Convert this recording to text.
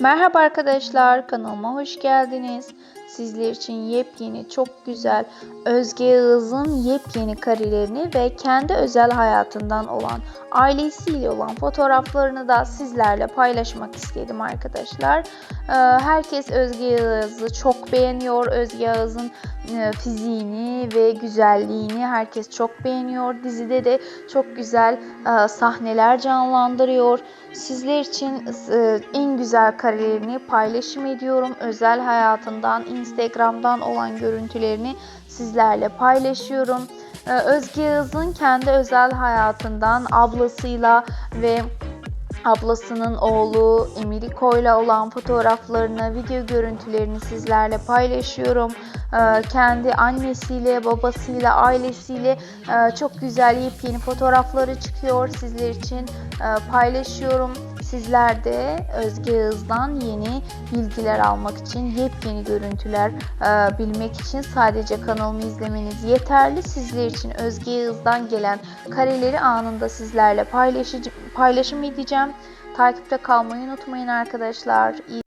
Merhaba arkadaşlar, kanalıma hoş geldiniz. Sizler için yepyeni, çok güzel Özge Yağız'ın yepyeni karelerini ve kendi özel hayatından olan, ailesiyle olan fotoğraflarını da sizlerle paylaşmak istedim arkadaşlar. Ee, Herkes Özge Yağız'ı çok beğeniyor. Özge Yağız'ın e, fiziğini ve güzelliğini herkes çok beğeniyor. Dizide de çok güzel e, sahneler canlandırıyor. Sizler için e, en güzel karelerini paylaşım ediyorum. Özel hayatından, Instagram'dan olan görüntülerini sizlerle paylaşıyorum. E, Özge Yağız'ın kendi özel hayatından ablasıyla ve ablasının oğlu Emiriko ile olan fotoğraflarını, video görüntülerini sizlerle paylaşıyorum. Ee, kendi annesiyle, babasıyla, ailesiyle e, çok güzel yepyeni fotoğrafları çıkıyor. Sizler için e, paylaşıyorum. Sizler de Özge Yağız'dan yeni bilgiler almak için, yepyeni görüntüler e, bilmek için sadece kanalımı izlemeniz yeterli. Sizler için Özge Yağız'dan gelen kareleri anında sizlerle paylaşım edeceğim. Takipte kalmayı unutmayın arkadaşlar. İyi